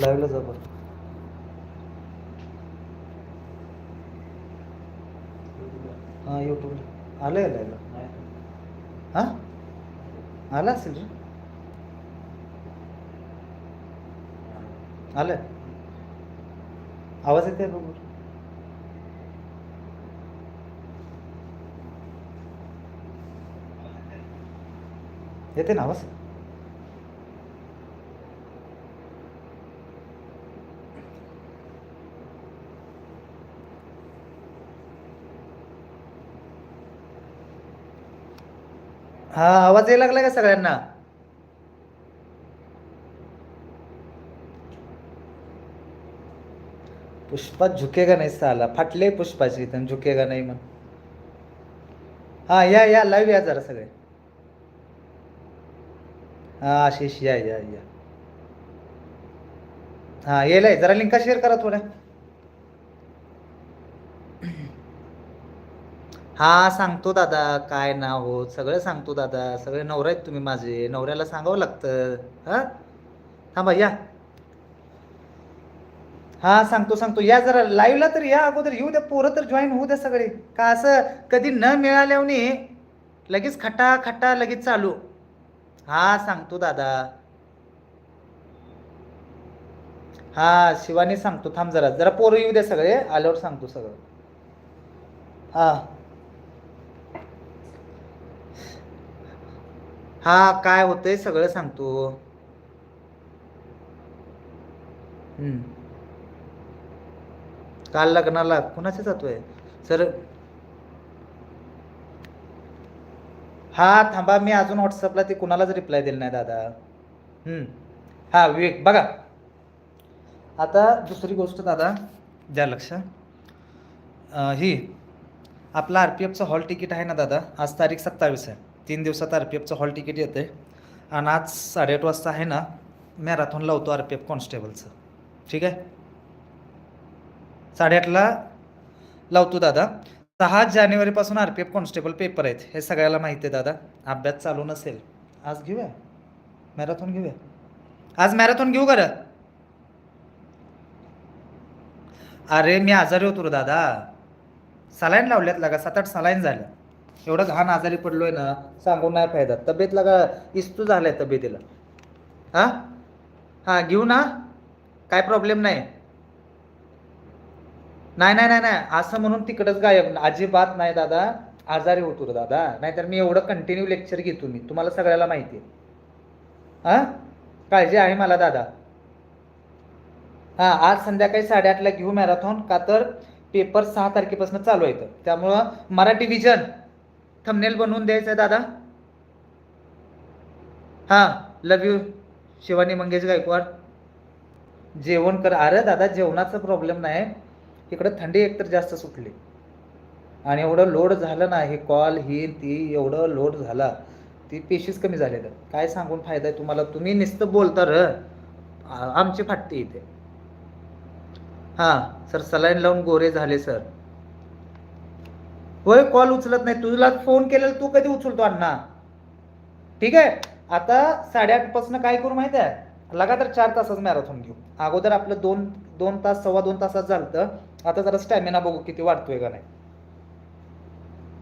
लाईव्हला जा बरं. हां यूट्यूबला आलं आहे लाईव्हला हां? आला असेल रे. आलं आवाज येते बघू येते ना आवाज? हा आवाज यायला लागलाय का सगळ्यांना? पुष्पा झुकेगा नाही साला? फाटले पुष्पाची इथं झुकेगा नाही मग हा या या लाईव्ह या जरा सगळे. हा आशिष या या या. हा येलाय जरा लिंका शेअर करा थोड्या. हा सांगतो दादा काय ना हो सगळं सांगतो दादा सगळे नवरा आहेत तुम्ही माझे नवऱ्याला सांगावं लागतं हा? थांबा या. हा सांगतो सांगतो या जरा लाईव्हला तर या अगोदर येऊ द्या पोरं तर जॉईन होऊ द्या सगळे. का असं कधी न मिळाल्याने लगेच खटा खटा लगेच चालू. हा सांगतो दादा. हा शिवानी सांगतो थांब जरा जरा पोरं येऊ द्या सगळे आल्यावर सांगतो सगळं. हा. हा काय होतंय सगळं सांगतो. काल लग्नाला कुणाच्या जातोय? सर हा थांबा मी अजून व्हॉट्सअपला ते कुणालाच रिप्लाय दिला नाही दादा. हा विवेक बघा. आता दुसरी गोष्ट दादा द्या लक्ष. ही आपला आर पी एफचं हॉल तिकीट आहे ना दादा? आज तारीख सत्तावीस आहे. तीन दिवसात आर पी एफचं हॉल तिकीट येते आणि आज साडेआठ वाजता आहे ना मॅरेथॉन लावतो आर पी एफ कॉन्स्टेबलचं. ठीक आहे? साडेआठला लावतो दादा. सहा जानेवारीपासून R P F constable paper आहेत. हे सगळ्याला माहिती आहे दादा. अभ्यास चालू नसेल. आज घेऊया? मॅरेथॉन घेऊया? आज मॅरेथॉन घेऊ का अरे मी आजारी होतो रे दादा. सलाईन लावल्यात लागा सात आठ सलाईन झाल्या. एवढं घाण आजारी पडलोय ना सांगून नाही फायदा. तब्येतला का इस्तू झालाय तब्येतीला. हा? हा घेऊ ना. काय प्रॉब्लेम नाही. नाही नाही नाही नाही. असं म्हणून तिकडच गायब. अजिबात नाही दादा. आजारी होतो रे दादा. नाहीतर मी एवढं कंटिन्यू लेक्चर घेतो मी. तुम्हाला सगळ्याला माहिती आहे. हा? काळजी आहे मला दादा. हा आज संध्याकाळी साडेआठला घेऊ मॅरेथॉन. का तर पेपर सहा तारखेपासून चालू आहे त्यामुळं मराठी विजन थंबनेल बनवून द्यायचं आहे दादा. हा लव यू शिवानी मंगेश गायकवाड. जेवण कर. अरे दादा जेवणाचा प्रॉब्लेम नाही. इकडं थंडी एकतर जास्त सुटली. आणि एवढं लोड झालं ना हे कॉल ही ती एवढं लोड झाला. ती पेशीच कमी झालेलं काय सांगून फायदा आहे तुम्हाला? तुम्ही नुसतं बोलता र. आमची फाटते इथे. हां सर सलाईन लावून गोरे झाले सर. होय कॉल उचलत नाही. तुला फोन केलेला तू कधी उचलतो अण्णा? ठीक आहे? आता साडेआठपासून काय करू माहिती आहे? लगातार चार तासाच मॅरेथॉन घेऊ. अगोदर आपलं दोन दोन तास सव्वा दोन तासात झालं आता जरा स्टॅमिना बघू किती वाढतोय का नाही.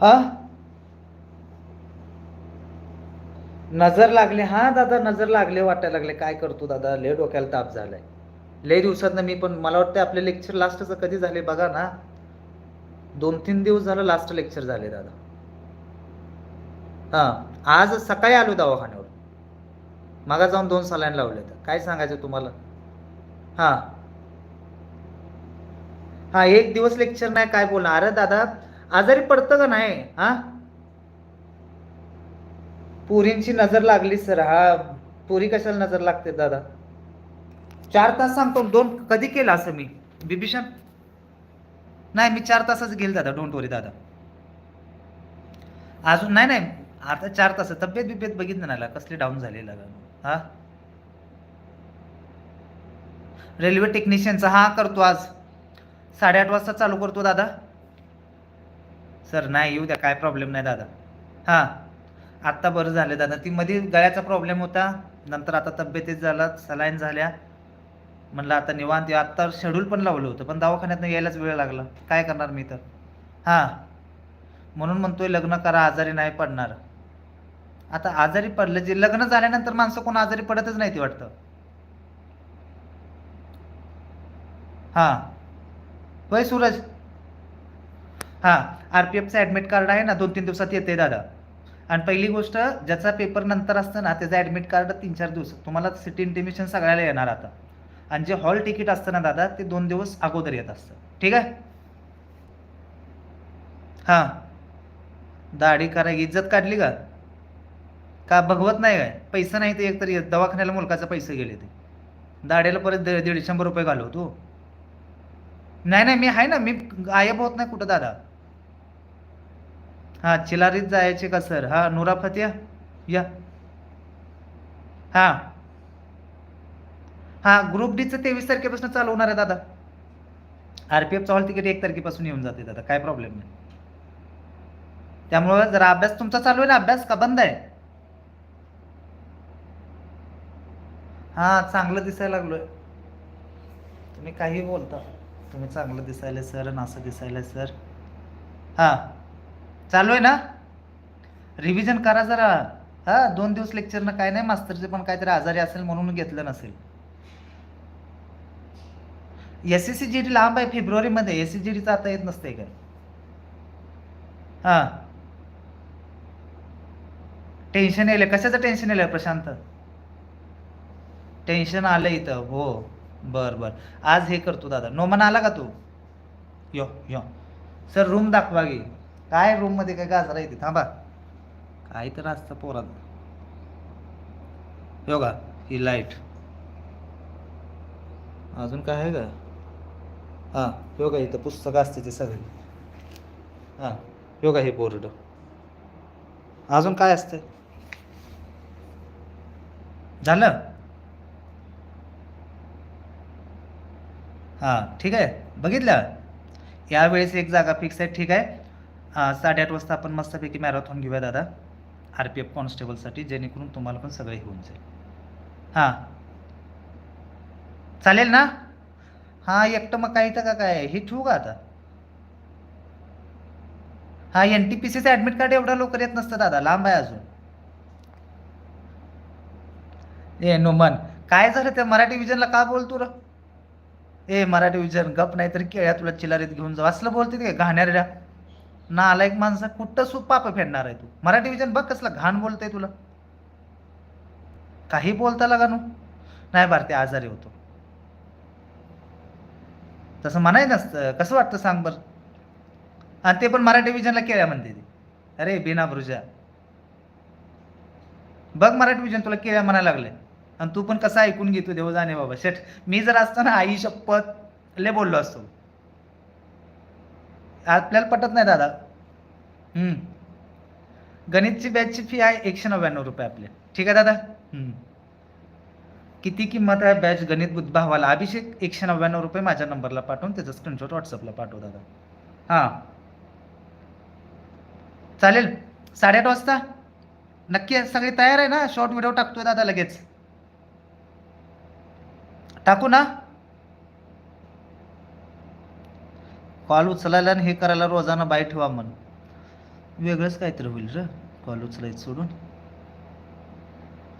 हा? नजर लागले. हा दादा नजर लागले वाटायला लागले. काय करतो दादा? लय डोक्याला ताप झालाय. लय दिवसात मी पण मला वाटतं आपले लेक्चर लास्टचं कधी झाले बघा ना. दोन तीन दिवस झालं लास्ट लेक्चर झाले दादा. हा आज सकाळी आलो दवाखान्यावर. मागा जाऊन दोन सलाईन लावले तर काय सांगायचं तुम्हाला? हां. हां एक दिवस लेक्चर नाही काय बोलणार? अरे दादा आजारी पडतं का नाही? हा? पुरींची नजर लागली सर. हा पुरी कशाला नजर लागते दादा? चार तास सांगतो दोन कधी केलं असं मी? बिभीषण? नाही मी चार तासच घेईल दादा डोंट वरी दादा. अजून नाही नाही आता चार तास तब्येत बिब्येत बघितलं ना कसली डाऊन झाली लागा हा? रेल्वे टेक्निशियनचा हा करतो आज. साडेआठ वाजता चालू करतो दादा. सर नाही येऊ द्या काय प्रॉब्लेम नाही दादा. हां? आत्ता बरं झालं दादा. ती मध्ये गळ्याचा प्रॉब्लेम होता. नंतर आता तब्येतीत झाला सलाईन झाल्या. म्हणलं आता निवांत आत्ता शेड्यूल पण लावलं होतं पण दवाखान्यातनं यायलाच वेळ लागला. काय करणार मी तर? हां. म्हणून म्हणतोय लग्न करा आजारी नाही पडणार. आता आजारी पडलं जे लग्न झाल्यानंतर माणसं कोण आजारी पडतच नाही ती वाटतं. हां. होय सूरज? हां. आर पी एफचं ॲडमिट कार्ड आहे ना दोन तीन दिवसात येते दादा. आणि पहिली गोष्ट ज्याचा पेपर नंतर असतं ना त्याचं ॲडमिट कार्ड तीन चार दिवस तुम्हाला सिटी इंटिमेशन सगळ्याला येणार आता. आणि जे हॉल तिकीट असतं ना दादा ते दोन दिवस अगोदर येत असतं. ठीक आहे? हां. दाढी करा इज्जत काढली का? का भगवत नाही काय? पैसे नाही ते एकतर तर दवाखान्याला मुलकाचे पैसे गेले ते. दाढीला परत दीड दीड शंभर रुपये घालव तू. नाही नाही मी आहे ना मी गायब होत नाही कुठं दादा. हां चिलारीत जायचे का सर? हां नुराफत या या. हां. हां ग्रुप डीचं तेवीस तारखेपासून चालू होणार आहे दादा. आर पी एफचं हॉल तिकीट एक तारखेपासून येऊन जाते दादा. काय प्रॉब्लेम नाही. त्यामुळं जरा अभ्यास तुमचा चालू आहे ना? अभ्यास का बंद आहे? हां चांगलं दिसायला लागलोय. तुम्ही काही बोलता. तुम्ही चांगलं दिसायला सर. आणि असं दिसायला सर. हां. चालू आहे ना? रिव्हिजन करा जरा. हां दोन दिवस लेक्चरनं काय नाही मास्तरचे पण काहीतरी आजारी असेल म्हणून घेतलं नसेल. S S C G D लांब आहे फेब्रुवारीमध्ये. एस सी जी डीचं आता येत नसते काय हां. टेन्शन येईल कशाचं टेन्शन येईल प्रशांत? टेन्शन आलं इथं. हो. बर बर. आज हे करतो दादा. नोमन आला का तू? यो यो. सर रूम दाखवा गे काय रूममध्ये काय गाजरा येते थांबा. काय तर असतं पोरात योगा ही लाइट अजून काय आहे का हां हो का इथं पुस्तकं असते ते सगळे. हां हो का हे बोर्ड. अजून काय असतं झालं? हां ठीक आहे. बघितलं? यावेळेस एक जागा फिक्स आहे ठीक आहे. हां साडेआठ वाजता आपण मस्तपैकी मॅरेथॉन घेऊया दादा. आर पी एफ कॉन्स्टेबलसाठी जेणेकरून तुम्हाला पण सगळे होऊन जाईल. हां. चालेल ना? हां एकटं मग काही तर का काय हे ठेवू का आता? हां एन टी पी सीचं ॲडमिट कार्ड एवढा लवकर येत नसतं दादा लांब आहे अजून. ए नोमन काय झालं त्या मराठी विजनला? का बोलतो र? ए मराठी विजन गप नाही तर केळ्या तुला चिलारीत घेऊन जाऊ. असलं बोलते ते घाण्याऱ्या ना आला एक माणसा कुठं सुख पाप फेडणार आहे तू? मराठी विजन बघ कसला घाण बोलतंय तुला. काही बोलता लागा नु. नाही भारती आजारी होतो. तसं म्हणाय नसतं कसं वाटतं सांग बरं? आणि ते पण मराठी विजनला केळ्या म्हणते अरे बिना भृजा. बघ मराठी विजन तुला केळ्या म्हणायला लागले. आणि तू पण कसं ऐकून घेतो देव जाणे बाबा. शेठ मी जर असताना आई शपथ लय बोललो असतो. आपल्याला पटत नाही दादा. गणितची बॅचची फी आहे एकशे नव्याण्णव रुपये आपले. ठीक आहे दादा? हम्म. किती किंमत आहे बॅच गणित बुद्ध भावाला? अभिषेक एकशे नव्याण्णव रुपये माझ्या नंबरला पाठवून त्याचा स्क्रीनशॉट व्हॉट्सअपला पाठव दादा. हां. चालेल. साडेआठ वाजता? नक्की सगळे तयार आहे ना? शॉर्ट व्हिडिओ टाकतोय दादा लगेच. टाकू ना? कॉल उचलायला आणि हे करायला रोजाना बाय ठेवा मन वेगळंच काहीतरी होईल र कॉल उचलायचं सोडून.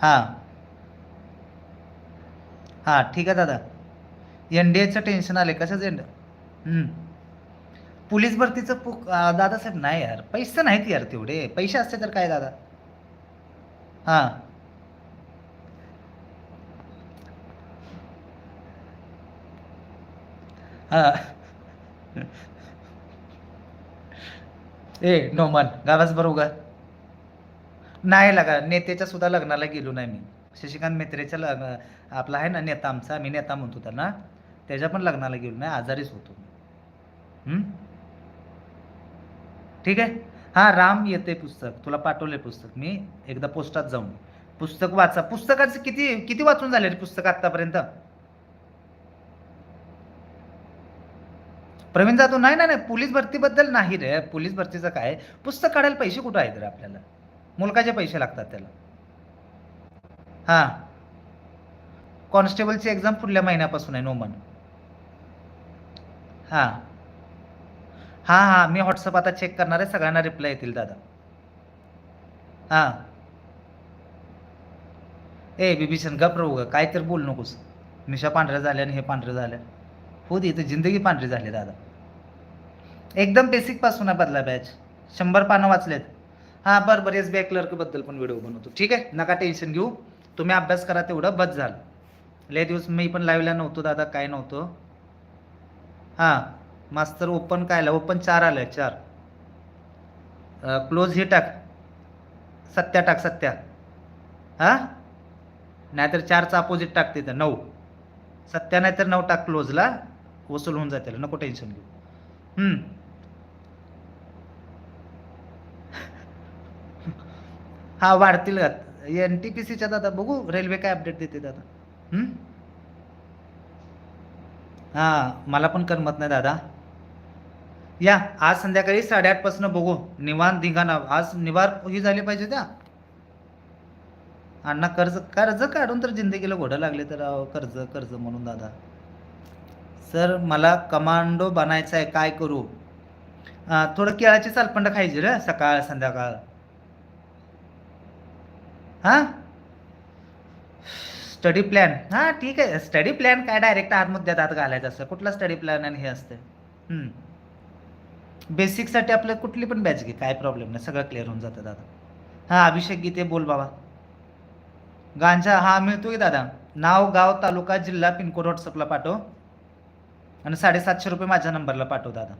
हां. हां ठीक आहे दादा. एन डी एचं टेन्शन आले कशाचं एन पोलीस भरतीचं पु दादा दादासाहेब नाही यार. पैसे नाहीत यार तेवढे. पैसे असते तर काय दादा? हां. हां. ए नोमन गावाच बरोबर नाही लगा नेत्याच्या सुद्धा लग्नाला गेलो नाही मी. शशिकांत मेत्रेच्या लग्न आपला आहे ना नेता आमचा मी नेता म्हणतो त्यांना त्याच्या पण लग्नाला गेलो नाही आजारीच होतो हम्म? ठीक आहे? हां राम येते पुस्तक तुला पाठवले पुस्तक मी एकदा पोस्टात जाऊन. पुस्तक वाचा. पुस्तकाचं किती किती वाचून झाले रे पुस्तक आतापर्यंत प्रवीण जाधव नाही नाही नाही पोलीस भरतीबद्दल नाही रे. पोलीस भरतीचं काय? पुस्तक काढायला पैसे कुठं आहेत रे आपल्याला? मुलकाचे पैसे लागतात त्याला. हां. कॉन्स्टेबलची एक्झाम पुढल्या महिन्यापासून आहे नोमन. हां. हां हां. मी व्हॉट्सअप आता चेक करणार आहे. सगळ्यांना रिप्लाय येतील दादा. हां. ए बिभीषण गप राहू ग. काय तर बोल नकोस. मिशा पांढऱ्या झाल्या आणि हे पांढरं झाल्या. हो दे तर जिंदगी पांढरी झाली दादा. एकदम बेसिकपासून आहे बदला बॅच शंभर पानं वाचलेत. हां बरं बरं. एस बी आय क्लर्कबद्दल पण व्हिडिओ बनवतो. ठीक आहे? नका टेन्शन घेऊ. तुम्ही अभ्यास करा तेवढं बस झालं. लय दिवस मी पण लाईव्हला नव्हतो दादा काय नव्हतं. हां मास्तर ओपन काय आलं? ओपन चार आलं चार. क्लोज हे टाक. सत्या टाक सत्या. हां? नाहीतर चारचा अपोजिट टाक तिथं नऊ. सत्या नाहीतर नऊ टाक क्लोजला वसूल होऊन जाते नको टेन्शन घेऊ. हम्म. हा वाढतील एन टी पी सीच्या दादा बघू रेल्वे काय अपडेट देते दादा. हां हा मला पण करमत नाही दादा. या आज संध्याकाळी साडेआठपासनं बघू. निवान धिंगाणा आज निवार ही झाली पाहिजे त्या. अण्णा कर्ज कर्ज काढून तर जिंदगीला घोडं लागले तर अहो, कर्ज कर्ज म्हणून दादा. सर मला कमांडो बनायचं आहे काय करू? थोडं केळाची सालपंड खायची रे सकाळ संध्याकाळ. हां? स्टडी प्लॅन हां ठीक आहे. स्टडी प्लॅन काय डायरेक्ट आतमुद्द्यात आत घालायचं असतं. कुठला स्टडी प्लॅन आणि हे असतं? बेसिकसाठी आपलं कुठली पण बॅच घे. काय प्रॉब्लेम नाही. सगळं क्लिअर होऊन जातं दादा. हां अभिषेक गीते बोल बाबा. गांजा हा मिळतो की दादा? नाव गाव तालुका जिल्हा पिनकोड व्हॉट्सअपला पाठव. आणि साडेसातशे रुपये माझ्या नंबरला पाठव दादा.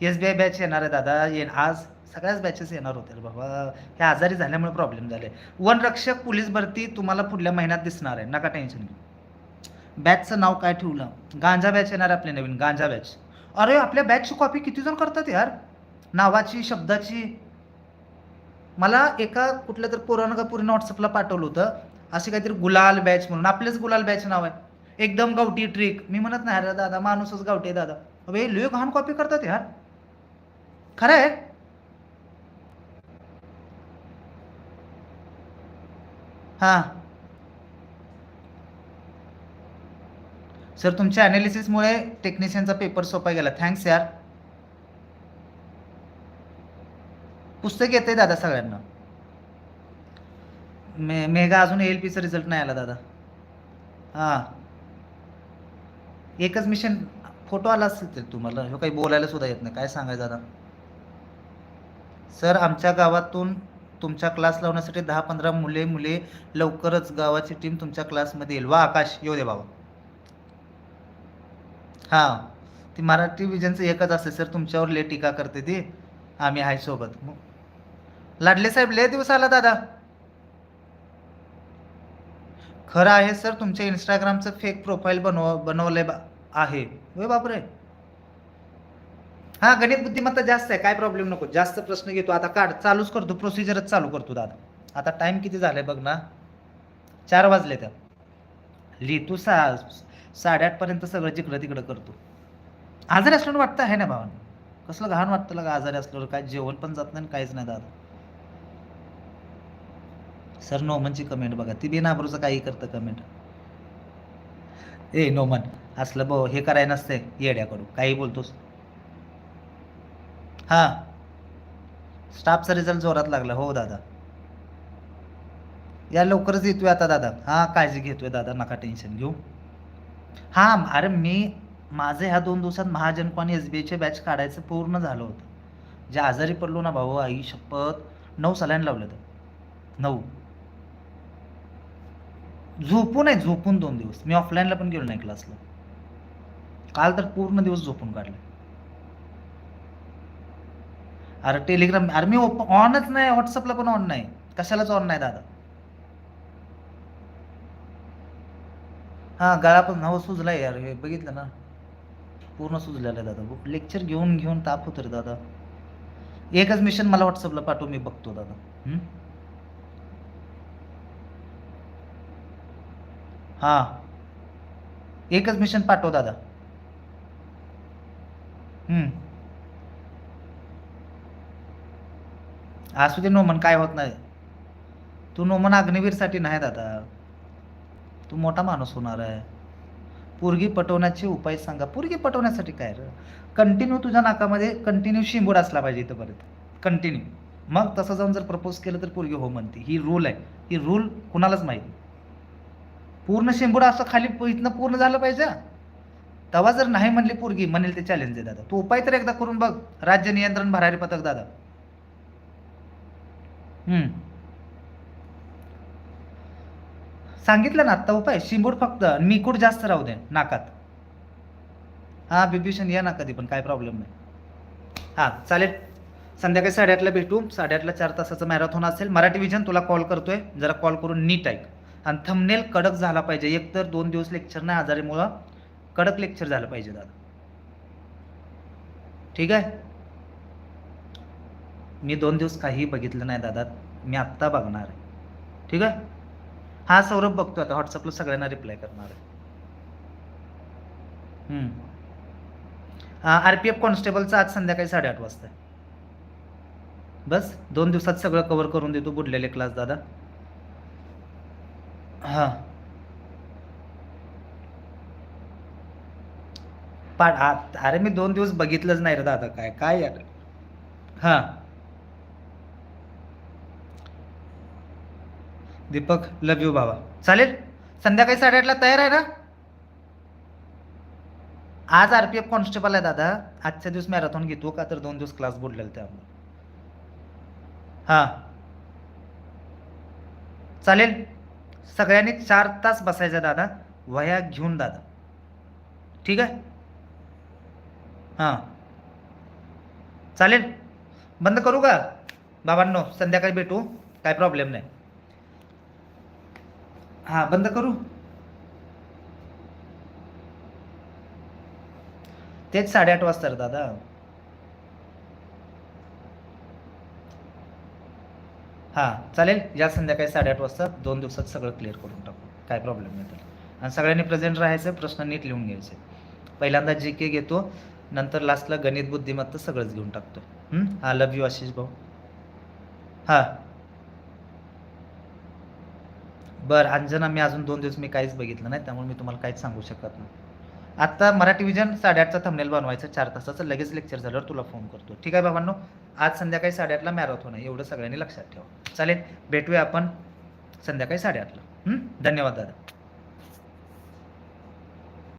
एस बी आय बॅच येणार आहे दादा. ये आज. सगळ्याच बॅचेस येणार होते बाबा. हे आजारी झाल्यामुळे प्रॉब्लेम झाले. वनरक्षक पोलीस भरती तुम्हाला पुढल्या महिन्यात दिसणार आहे. नका टेन्शन घेऊ. बॅचचं नाव काय ठेवलं? गांजा बॅच येणार आपले आपली नवीन. गांजा बॅच अरे आपल्या बॅचची कॉपी किती जण करतात यार? नावाची शब्दाची. मला एका कुठल्या तर पोरानं का पूर्ण व्हॉट्सअपला पाठवलं होतं. असे काहीतरी गुलाल बॅच म्हणून. आपलेच गुलाल बॅच नाव आहे. एकदम गावठी ट्रिक मी म्हणत नाही अरे दादा माणूसच गावठी आहे दादा. अबे लय घाण कॉपी करतात यार. खरं आहे? हां. सर तुमच्या अनालिसिसमुळे टेक्निशियनचा पेपर सोपा गेला. थँक्स यार. पुस्तक येते दादा सगळ्यांना. मे मेघा अजून एल पीचा रिझल्ट नाही आला दादा. हां. एकच मिशन फोटो आला असेल तुम्हाला. ह्यो काही बोलायला सुद्धा येत नाही. काय सांगायचं दादा सर आमच्या गावातून तुमच्या क्लास लावण्यासाठी दहा पंधरा मुले मुले लवकरच गावाची टीम तुमच्या क्लासमध्ये येईल. वा आकाश येऊ दे बाबा. हां. ती मराठी विजनचं एकच असते सर तुमच्यावर ले टीका करते ती. आम्ही आहे सोबत. मग लाडले साहेब लय दिवस आला दादा. खरं आहे सर तुमच्या इंस्टाग्रामचं फेक प्रोफाईल बनव बनवलं बा आहे. होय बापरे. हा गणित बुद्धिमत्ता जास्त आहे काय प्रॉब्लेम नको. जास्त प्रश्न घेतो आता काढ. चालूच करतो प्रोसिजरच चालू करतो दादा. आता टाइम किती झालाय बघ ना. चार वाजले त्या लिहितो सा साडेआठ पर्यंत सगळं जिकडं तिकडं करतो. आजारी असल्यावर वाटतं आहे ना भावान? कसलं घाण वाटतं लगा आजारी असल्यावर. काय जेवण पण जात नाही आणि काहीच नाही दादा. सर नोमनची कमेंट बघा. ती बिनाबरोचं काही करतं कमेंट ए नोमन असलं ब हे करायला नसतंय येड्याकडून काही बोलतोस? हां. स्टाफचा रिझल्ट जोरात लागला. हो दादा. या लवकरच येतोय आता दादा. हां काळजी घेतोय दादा. नका टेन्शन घेऊ. हां अरे मी माझं ह्या दोन दिवसात महाजनको आणि एस बी आयचे बॅच काढायचं पूर्ण झालं होतं. जे आजारी पडलो ना भाऊ आई शपथ. नऊ सलाईन लावलं तर. नऊ. झोपून आहे झोपून दोन दिवस. मी ऑफलाईनला पण गेलो नाही क्लासला काल तर पूर्ण दिवस झोपून काढले. अरे टेलिग्राम अरे मी ऑनच नाही व्हॉट्सअपला पण ऑन नाही. कशालाच ऑन नाही दादा. हा गळा पण हो सुजलाय यार हे बघितलं ना. पूर्ण सुजलेलं आहे दादा. लेक्चर घेऊन घेऊन ताप होतो रे दादा. एकच मिशन मला व्हॉट्सअपला पाठवू मी बघतो दादा. हा. एकच मिशन पाठव दादा. हम्म. असू दे नोमन काय होत नाही. तू नोमन अग्निवीरसाठी नाही दादा. तू मोठा माणूस होणार आहे. पोरगी पटवण्याचे उपाय सांगा. पोरगी पटवण्यासाठी काय रे? कंटिन्यू तुझ्या नाकामध्ये कंटिन्यू शिंबूड असला पाहिजे इथंपर्यंत. कंटिन्यू मग तसं जाऊन जर प्रपोज केलं तर पोरगी हो म्हणते. ही रूल आहे. ही रूल कुणालाच माहीत पूर्ण शिंबूड असं खाली इथनं पूर्ण झालं पाहिजे. तेव्हा जर नाही म्हणली पोरगी म्हणेल ते चॅलेंज आहे दादा. तू उपाय तर एकदा करून बघ. राज्य नियंत्रण भरारी पथक दादा. सांगितलं ना आत्ता उपाय शिंबूड फक्त आणि मिकूड जास्त राहू दे नाकात. हा बिभीषण या ना कधी पण काय प्रॉब्लेम नाही. हां चालेल. संध्याकाळी साडेआठला भेटू. साडेआठला चार तासाचं मॅरेथॉन असेल. मराठी विजन तुला कॉल करतोय. जरा कॉल करून नीट ऐक. आणि थंबनेल कडक झाला पाहिजे. एक तर दोन दिवस लेक्चर नाही आजारीमुळं कडक लेक्चर झालं पाहिजे दादा. ठीक आहे? मी दोन दिवस काहीही बघितलं नाही दादा. मी आत्ता बघणार आहे. ठीक आहे? हा सौरभ बघतो आता. व्हॉट्सअपला सगळ्यांना रिप्लाय करणार आहे. आर पी एफ कॉन्स्टेबलचं आज संध्याकाळी साडेआठ वाजता आहे. बस दोन दिवसात सगळं कव्हर करून देतो बुडलेले क्लास दादा. हां. पाठ आ- अरे मी दोन दिवस बघितलंच नाही रे दादा. काय काय यार? हां. दीपक लव यू बाबा. चालेल? संध्याकाळी साडेआठला तयार आहे ना? आज आर पी एफ कॉन्स्टेबल आहे दादा. आजच्या दिवस मॅरेथॉन घेतो का? तर दोन दिवस क्लास बुडलेला त्यामुळे. हां. चालेल? सगळ्यांनी चार तास बसायचं दादा. वया घेऊन दादा. ठीक आहे? हां. चालेल? बंद करू का? बाबांनो संध्याकाळी भेटू. काय प्रॉब्लेम नाही. हां बंद करू? तेच साडेआठ वाजता रे दादा. हां चालेल. या संध्याकाळी साडेआठ वाजता दोन दिवसात सगळं क्लिअर करून टाकू. काय प्रॉब्लेम नाही त्याला. आणि सगळ्यांनी प्रेझेंट राहायचं प्रश्न नीट लिहून घ्यायचे. पहिल्यांदा जी के घेतो नंतर लास्टला गणित बुद्धिमत्ता सगळंच घेऊन टाकतो. हां? हा लव यू आशिष भाऊ. हां. बरं अंजना मी अजून दोन दिवस मी काहीच बघितलं नाही त्यामुळे मी तुम्हाला काहीच सांगू शकत नाही. आत्ता मराठी विजन साडेआठचा थंबनेल बनवायचं चार तासाचं लगेच लेक्चर झाल्यावर तुला फोन करतो. ठीक आहे बाबांनो? आज संध्याकाळी साडेआठला मॅरेथॉन आहे एवढं सगळ्यांनी लक्षात ठेवा. चालेल? भेटूया आपण संध्याकाळी साडेआठला. धन्यवाद दादा.